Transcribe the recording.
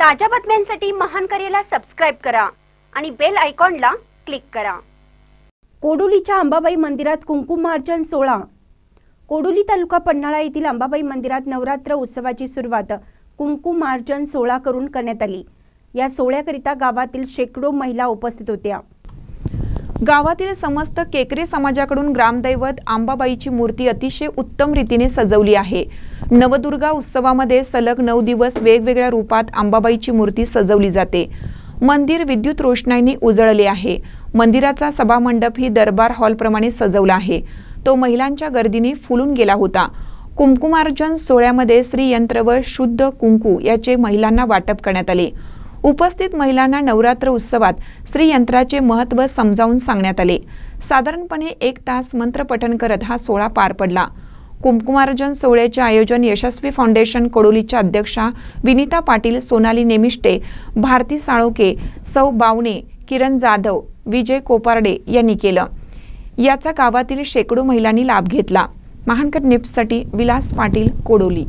ताज्या बातम्यांसाठी महान करेला सबस्क्राईब करा आणि बेल आयकॉनला क्लिक करा. कोडोलीच्या अंबाबाई मंदिरात कुंकुमार्चन सोहळा. कोडोली तालुका पन्हाळा येथील अंबाबाई मंदिरात नवरात्र उत्सवाची सुरुवात कुंकुमार्चन सोहळा करून करण्यात आली. या सोहळ्याकरिता गावातील शेकडो महिला उपस्थित होत्या. गावातील समस्त केकरे समाजाकडून ग्रामदैवत आंबाबाईची मूर्ती अतिशय उत्तम रीतीने सजवली आहे. नवदुर्गा उत्सवामध्ये सलग नऊ दिवस वेगवेगळ्या रूपात आंबाबाईची मूर्ती सजवली जाते. मंदिर विद्युत रोषणाईने उजळले आहे. मंदिराचा सभामंडप ही दरबार हॉलप्रमाणे सजवला आहे. तो महिलांच्या गर्दीने फुलून गेला होता. कुंकुमार्जन सोहळ्यामध्ये श्रीयंत्र व शुद्ध कुंकू याचे महिलांना वाटप करण्यात आले. उपस्थित महिलांना नवरात्र उत्सवात श्रीयंत्राचे महत्त्व समजावून सांगण्यात आले. साधारणपणे एक तास मंत्रपठण करत हा सोहळा पार पडला. कुंकुमार्जन सोहळ्याचे आयोजन यशस्वी फाउंडेशन कोडोलीच्या अध्यक्षा विनिता पाटील सोनाली नेमिष्टे भारती साळोके सौ बावणे किरण जाधव विजय कोपार्डे यांनी केलं. याचा गावातील शेकडो महिलांनी लाभ घेतला. महानकर निप्ससाठी विलास पाटील कोडोली.